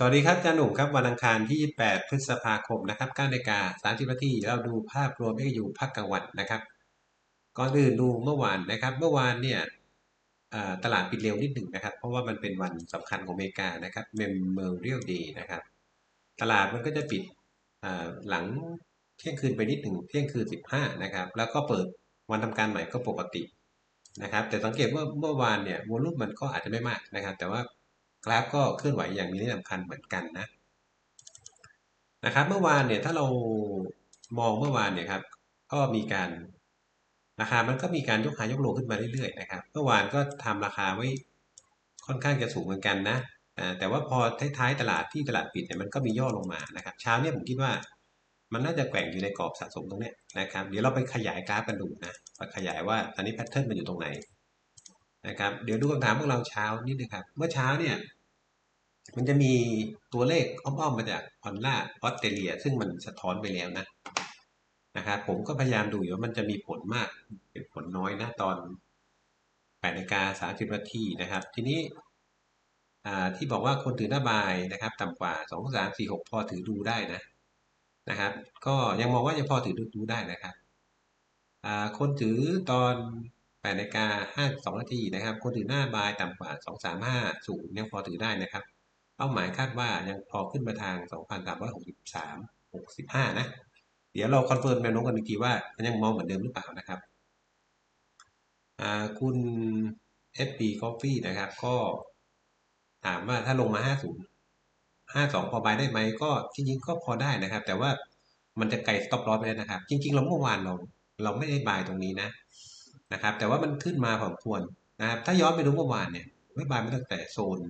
สวัสดีครับอาจารย์หนุ่มครับวันอังคารที่ 28 พฤษภาคมนะครับ9นาฬิกา30นาทีเราดูภาพรวมที่อยู่ภาคกลางวันนะครับ ก่อนอื่นดูเมื่อวานนะครับ เมื่อวานเนี่ยตลาดปิดเร็วนิดหนึ่งนะครับ เพราะว่ามันเป็นวันสำคัญของอเมริกานะครับ Memorial Day นะครับ ตลาดมันก็จะปิดหลังเที่ยงคืนไปนิดหนึ่งเที่ยงคืน 15 นะครับ แล้วก็เปิดวันทำการใหม่ก็ปกตินะครับ แต่สังเกตว่าเมื่อวานเนี่ยวอลุ่มมันก็อาจจะไม่มากนะครับ แต่ว่า กราฟก็เคลื่อนไหวอย่างมีนัยสำคัญเหมือนกันนะนะครับเมื่อวานเนี่ยถ้าเรามองเมื่อวานเนี่ยครับก็มีการราคามันก็มีการยกหายกโลขึ้นมาเรื่อยๆนะครับเมื่อวานก็ทำราคาไว้ค่อนข้างจะสูงเหมือนกันนะแต่ว่าพอท้ายๆตลาดที่ตลาดปิดเนี่ยมันก็มีย่อลงมานะครับเช้าเนี่ยผมคิดว่า มันน่าจะแกว่งอยู่ในกรอบสะสมตรงเนี้ยนะครับเดี๋ยวเราไปขยายกราฟกันดูนะไปขยายว่าตอนนี้แพทเทิร์นมันอยู่ตรงไหน นะครับ เดี๋ยวดูคำถามพวกเราเช้านิดนึงครับ เมื่อเช้าเนี่ย มันจะมีตัวเลขอ้อมๆมาจากพอลล่าออสเตรเลีย ซึ่งมันสะท้อนไปแล้วนะนะครับผมก็พยายามดูอยู่ว่ามันจะมีผลมากเป็นผลน้อยนะตอน8นาฬิกาสามสิบนาทีนะครับ ทีนี้ที่บอกว่าคนถือหน้าบายนะครับ ต่ำกว่า2 3 4 6พอถือดูได้นะนะครับ ก็ยังมองว่ายังพอถือดูดูได้นะครับคนถือตอน 8นาฬิกา52นาทีนะครับคนถือหน้าบายต่ำกว่า 2 3 5สูงยังพอถือได้นะครับ เป้าหมายคาดว่ายังพอขึ้นมาทาง 2,363 65 นะ เดี๋ยวเราคอนเฟิร์มแนวโน้มกันอีกทีว่ามันยังมองเหมือนเดิมหรือเปล่านะครับคุณ FB Coffee นะครับ ก็ถามว่าถ้าลงมา 50 52 พอบายได้ไหมก็จริงๆ ก็พอได้นะครับ แต่ว่ามันจะไกลสต็อปลอสไปแล้วนะครับ จริง ๆ เราเมื่อวานเราเราไม่ได้บายตรงนี้นะ นะครับ แต่ว่ามันขึ้นมาพอควรนะครับ ถ้าย้อนไปดูเมื่อวานเนี่ยไม่บายมาตั้งแต่โซน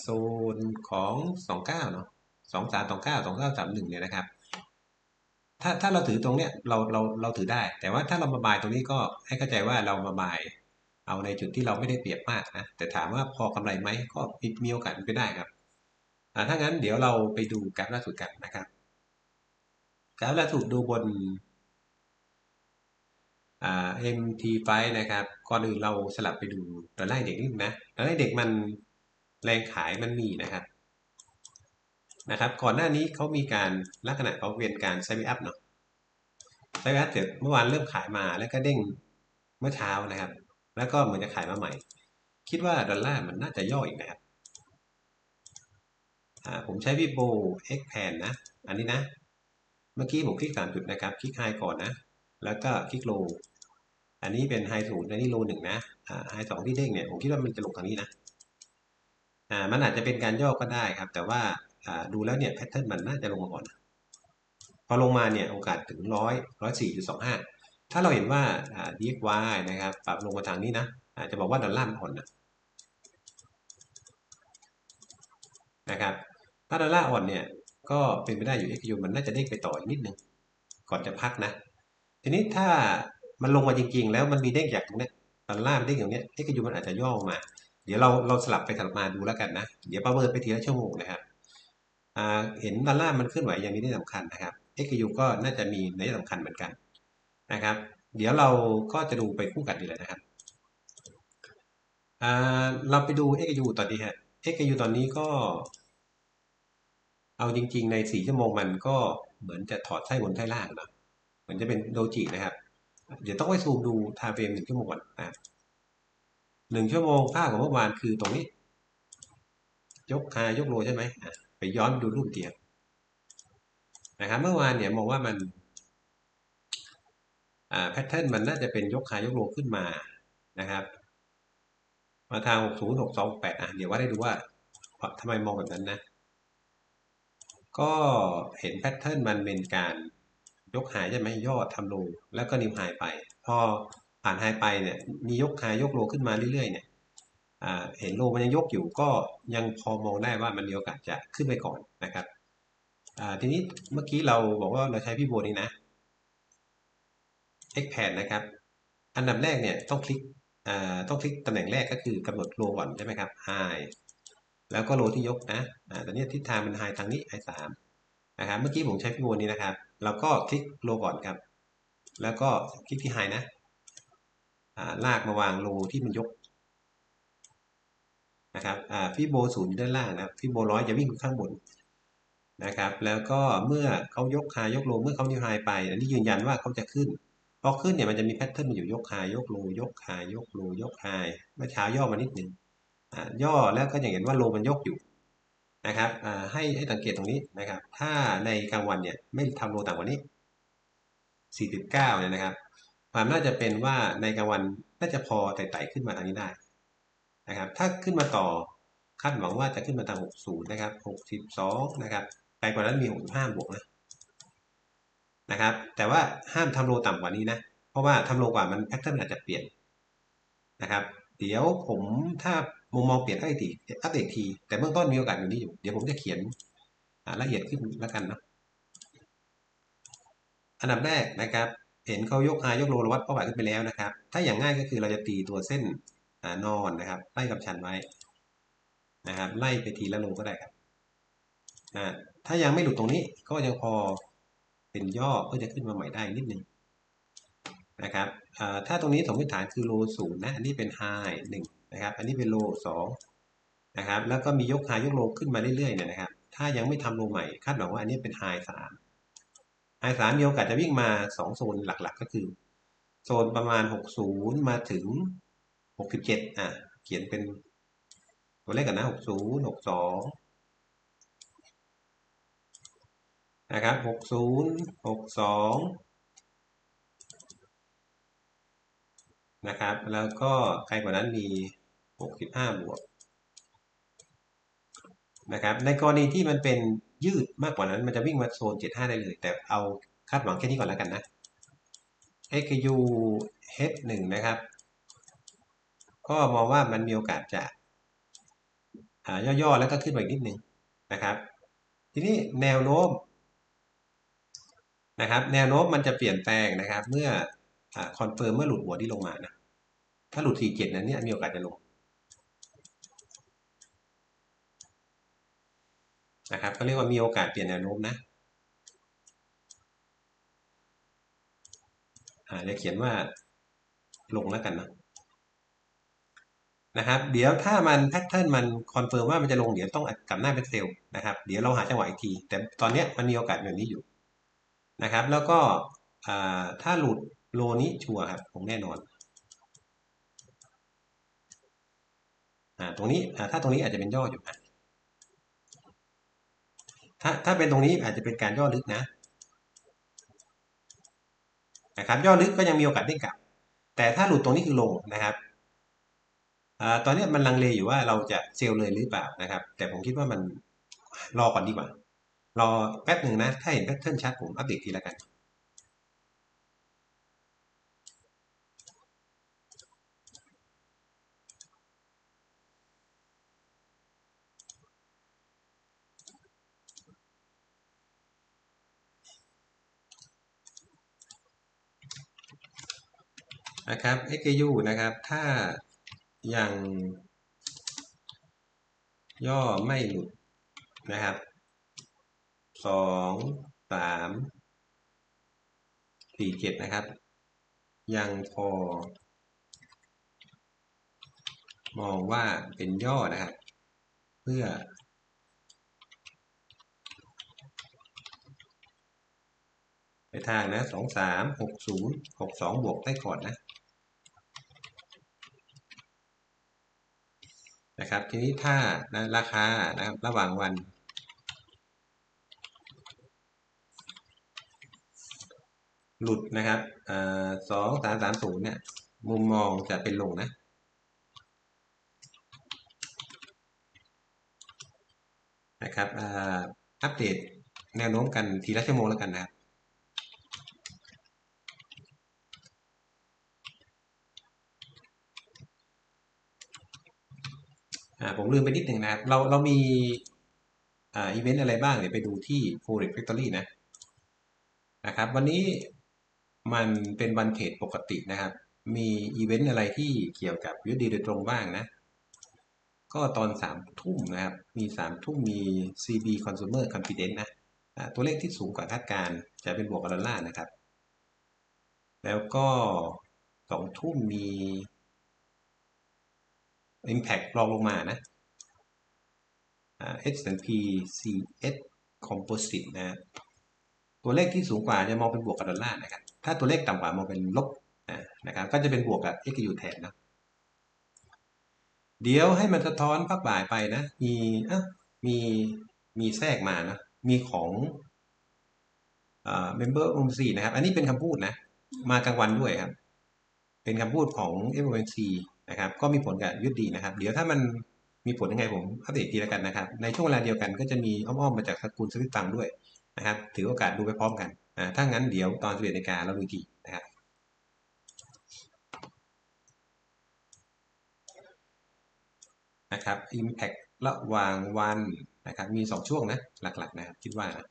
โซนของสองเก้าเนาะสองสามสองเก้าสองเก้าสามหนึ่งเนี่ยนะครับ ถ้าถ้าเราถือตรงเนี้ยเราเราเราถือได้ แต่ว่าถ้าเรามาบายตรงนี้ก็ให้เข้าใจว่าเรามาบาย เอาในจุดที่เราไม่ได้เปรียบมากนะแต่ถามว่าพอกำไรไหมก็มีโอกาสเป็นไปได้ครับอ่าถ้างั้นเดี๋ยวเราไปดูกราฟล่าสุดกันนะครับกราฟล่าสุดดูบน MT5 นะครับ ก่อนอื่นเราสลับไปดูดอลลาร์เด็กนิดนะดอลลาร์เด็กมันแรงขายมันมีนะครับนะครับ ก่อนหน้านี้เขามีการลักษณะเขาเวียนการไซด์อัพเนาะไซด์อัพเสร็จเมื่อวานเริ่มขายมาแล้วก็เด้งเมื่อเช้านะครับ แล้วก็เหมือนจะขายมาใหม่ คิดว่าดอลลาร์มันน่าจะย่ออีกนะครับผมใช้วิโบ X แพนนะ อันนี้นะ เมื่อกี้ผมคลิกสามจุดนะครับ คลิกไฮก่อนนะ แล้วก็คลิกโล อันนี้เป็นไฮศูนย์อันนี้โลหนึ่งนะไฮสองที่เด้งเนี่ยผมคิดว่ามันจะลงทางนี้นะอ่ามันอาจจะเป็นการย่อก็ได้ครับ แต่ว่าอ่าดูแล้วเนี่ยแพทเทิร์นมันน่าจะลงมาก่อนพอลงมาเนี่ยโอกาสถึงร้อยร้อยสี่จุดสองห้าถ้าเราเห็นว่าอ่า DXY นะครับปรับลงมาทางนี้นะอาจจะบอกว่าดอลลาร์มันอ่อนนะนะครับถ้าดอลลาร์อ่อนเนี่ยก็เป็นไปได้อยู่ XU มันน่าจะเด้งไปต่ออีกนิดนึงก่อนจะพักนะ ทีนี้ถ้า มันลงมาจริงๆ แล้วมันมีเด้งจากตรงนี้ดอลลาร์เด้งอย่างนี้ XU มันอาจจะย่อมา เดี๋ยวเราเราสลับไปสลับมาดูแล้วกันนะ เดี๋ยวประเมินไปทีละชั่วโมงนะครับเห็นดอลลาร์มันเคลื่อนไหวอย่างนี้ได้สำคัญนะครับ XU ก็น่าจะมีในสำคัญเหมือนกันนะครับ เดี๋ยวเราก็จะดูไปคู่กันดีเลยนะครับเราไปดู XU ตอนนี้ฮะ XU ตอนนี้ก็ เอาจริง ๆ ในสี่ชั่วโมงมันก็เหมือนจะถอดไส้บนไส้ล่างนะเหมือนจะเป็นโดจินะครับ เดี๋ยวต้องไปซูมดูทาเฟรมหนึ่งชั่วโมงก่อนนะหนึ่งชั่วโมงภาของเมื่อวานคือตรงนี้ ยกคายกโลใช่ไหมไปย้อนดูรูปเดียวนะครับเมื่อวานเนี่ยมองว่ามันแพทเทิร์นมันน่าจะเป็นยกคายกโลขึ้นมานะครับ มาทาง 6 0 6 2 8อะเดี๋ยวว่าได้ดูว่าทำไมมองแบบนั้นนะ ก็เห็นแพทเทิร์นมันเป็นการ ยกหายใช่ไหมยอดทำโลแล้วก็นิวหายไป พอผ่านไฮไปเนี่ยมียกไฮยยกโลขึ้นมาเรื่อยๆเนี่ยเห็นโลมันยังยกอยู่ก็ยังพอมองได้ว่ามันมีโอกาสจะขึ้นไปก่อนนะครับทีนี้เมื่อกี้เราบอกว่าเราใช้พี่โบนี้นะ X แผนนะครับ อันดับแรกเนี่ยต้องคลิกต้องคลิกตำแหน่งแรกก็คือกำหนดโลก่อนใช่ไหมครับไฮแล้วก็โลที่ยกนะตอนนี้ทิศทางเป็นไฮทางนี้ไฮสามนะครับ เมื่อกี้ผมใช้พี่โบนี้นะครับ เราก็คลิกโลก่อนครับ แล้วก็คลิกที่ไฮนะลากมาวางโลที่มันยกนะครับอ่าฟิโบศูนย์อยู่ด้านล่างนะครับฟิโบร้อยจะวิ่งข้างบนนะครับ แล้วก็เมื่อเขายกไฮยกโลเมื่อเขานิวไฮไป อันนี้ยืนยันว่าเขาจะขึ้นพอขึ้นเนี่ยมันจะมีแพทเทิร์นมันอยู่ยกไฮยกโลยกไฮยกโลยกไฮเมื่อเช้าย่อมานิดหนึ่งอ่าย่อแล้วก็อย่างเห็นว่าโลมันยกอยู่ นะครับให้ให้สังเกตตรงนี้นะครับ ถ้าในกลางวันเนี่ยไม่ทำโลต่ำกว่านี้ 49เนี่ยนะครับ ความน่าจะเป็นว่าในกลางวันน่าจะพอไต่ๆขึ้นมาทางนี้ได้นะครับ ถ้าขึ้นมาต่อคาดหวังว่าจะขึ้นมาทาง60 นะครับ 62 นะครับไปกว่านั้นมี 65 บวกนะนะครับ แต่ว่าห้ามทำโลต่ำกว่านี้นะ เพราะว่าทำโลกว่ามันแพทเทิร์นอาจจะเปลี่ยนนะครับ เดี๋ยวผมถ้า มุมมองเปลี่ยนก็อีกทีอัปเดตที แต่เบื้องต้นมีโอกาสอยู่นี้อยู่ เดี๋ยวผมจะเขียนละเอียดขึ้นแล้วกันนะอันดับแรกนะครับ เห็นเขายกไฮยกโลวัดเป้าหมายขึ้นไปแล้วนะครับ ถ้าอย่างง่ายก็คือเราจะตีตัวเส้นนอนนะครับ ไล่กับชันไว้นะครับ ไล่ไปทีละโลก็ได้ครับนะถ้ายังไม่หลุดตรงนี้ก็ยังพอเป็นย่อก็จะขึ้นมาใหม่ได้นิดนึงนะครับถ้าตรงนี้สมมติฐานคือโลศูนย์นะอันนี้เป็นไฮหนึ่ง นะครับ อันนี้เป็นโลสองนะครับ แล้วก็มียกไฮยกโลขึ้นมาเรื่อยๆเนี่ยนะครับ ถ้ายังไม่ทำโลใหม่คาดหวังว่าอันนี้เป็นไฮสามไฮสามมีโอกาสจะวิ่งมาสองโซนหลักๆ ก็คือ โซนประมาณหกศูนย์มาถึงหกสิบเจ็ดอะเขียนเป็นตัวเลขกันนะหกศูนย์หกสองนะครับหกศูนย์หกสองนะครับ แล้วก็ใครกว่านั้นมี หกสิบห้าบวกนะครับในกรณีที่มันเป็นยืดมากกว่านั้นมันจะวิ่งมาโซนเจ็ดห้าได้เลย แต่เอาคาดหวังแค่นี้ก่อนแล้วกันนะ XU H หนึ่งนะครับ ก็มองว่ามันมีโอกาสจะย่อๆ แล้วก็ขึ้นไปอีกนิดนึงนะครับ ทีนี้แนวโน้มนะครับ แนวโน้มมันจะเปลี่ยนแปลงนะครับ เมื่อคอนเฟิร์มเมื่อหลุดหัวที่ลงมานะถ้าหลุด 47 นั้นเนี่ยมีโอกาสจะลง นะครับก็เรียกว่ามีโอกาสเปลี่ยนแนวโน้มนะอ่าจะเขียนว่าลงแล้วกันนะนะครับ เดี๋ยวถ้ามันแพทเทิร์นมันคอนเฟิร์มว่ามันจะลงเดี๋ยวต้องกลับหน้าเป็นเซลล์นะครับเดี๋ยวเราหาจังหวะอีกที แต่ตอนนี้มันมีโอกาสแบบนี้อยู่นะครับ แล้วก็ถ้าหลุดโลนี้ชัวร์ครับผมแน่นอนอตรงนี้ถ้าตรงนี้อาจจะเป็นย่ออยู่นะ ถ้าถ้าเป็นตรงนี้อาจจะเป็นการย่อลึกนะนะครับย่อลึกก็ยังมีโอกาสได้กลับ แต่ถ้าหลุดตรงนี้คือลงนะครับอตอนนี้มันลังเลอยู่ว่าเราจะเซลล์เลยหรือเปล่านะครับ แต่ผมคิดว่ามันรอก่อนดีกว่า รอแป๊บหนึ่งนะ ถ้าเห็นแพทเทิร์นชัดผมอัปเดตทีละกัน นะครับ XU นะครับ ถ้ายังย่อไม่หลุดนะครับสองสามสี่เจ็ดนะครับ ยังพอ มองว่าเป็นย่อนะครับ เพื่อ ไปทางนะสองสามหกศูนย์หกสองบวกได้ก่อนนะ นะครับ ทีนี้ถ้านะราคานะครับระหว่างวัน หลุดนะครับสองสามสามศูนย์เนี่ยมุมมองจะเป็นลงนะนะครับอัปเดตแนวโน้มกันทีละชั่วโมงแล้วกันนะครับ ผมลืมไปนิดหนึ่งนะครับเราเรามีอ่าอีเวนต์อะไรบ้างเดี๋ยวไปดูที่ Forex Factory นะนะครับ วันนี้มันเป็นวันเทรดปกตินะครับ มีอีเวนต์อะไรที่เกี่ยวกับยูดีโดยตรงบ้างนะ ก็ตอนสามทุ่มนะครับ มีสามทุ่มมี CB Consumer Confidence นะตัวเลขที่สูงกว่าคาดการจะเป็นบวกกับดอลลาร์นะครับ แล้วก็สองทุ่มมี Impact รองลงมานะ S&P CS Composite นะตัวเลขที่สูงกว่าจะมองเป็นบวกกับดอลลาร์นะครับ ถ้าตัวเลขต่ำกว่ามองเป็นลบนะครับ ก็จะเป็นบวกกับ XU แทนนะ เดี๋ยวให้มันสะท้อนภาคบ่ายไปนะ มีอะมีมีแทรกมานะ มีของอ่า member OMC นะครับ อันนี้เป็นคำพูดนะ มากลางวันด้วยครับ เป็นคำพูดของ FOMC นะครับก็มีผลกับยุดดีนะครับ เดี๋ยวถ้ามันมีผลยังไงผมอัปเดตทีละกันนะครับ ในช่วงเวลาเดียวกันก็จะมีอ้อมๆมาจากสกุลสวิตตังด้วยนะครับ ถือโอกาสดูไปพร้อมกันอ่าถ้างั้นเดี๋ยวตอน11นาฬิกาเราดูทีนะครับนะครับ Impact ระหว่างวันนะครับ มี 2 ช่วงนะ หลักๆนะครับ คิดว่านะ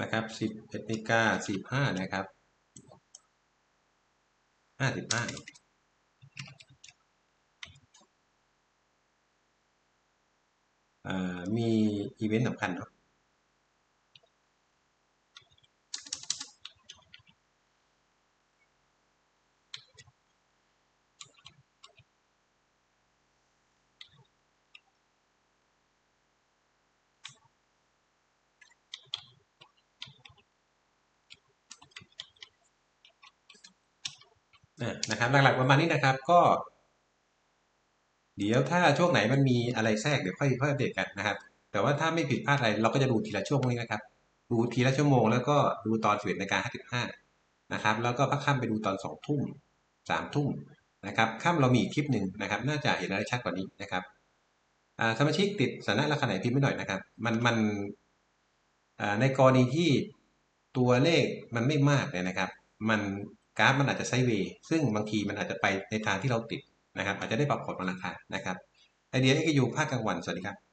นะครับสิบเอ็ดนาฬิกาสิบห้านะครับห้าสิบห้ามีอีเวนต์สำคัญเนาะ นะครับหลักๆประมาณนี้นะครับก็ เดี๋ยวถ้าช่วงไหนมันมีอะไรแทรกเดี๋ยวค่อยค่อยอัปเดตกันนะครับ แต่ว่าถ้าไม่ผิดพลาดอะไรเราก็จะดูทีละช่วงนี้นะครับ ดูทีละชั่วโมงแล้วก็ดูตอนสิบเอ็ดนาฬิกาห้าสิบห้านะครับ แล้วก็พักค่ำไปดูตอนสองทุ่มสามทุ่มนะครับค่ำเรามีคลิปหนึ่งนะครับ น่าจะเห็นอะไรชัดกว่านี้นะครับสมาชิกติดสานะราคาไหนพิมพ์ไม่หน่อยนะครับ มันมันในกรณีที่ตัวเลขมันไม่มากเนี่ยนะครับ มัน กราฟมันอาจจะไซเวย์ซึ่งบางทีมันอาจจะไปในทางที่เราติดนะครับ อาจจะได้ปรับผลมาราคานะครับไอเดียเอ็กยูภาคกลางวันสวัสดีครับ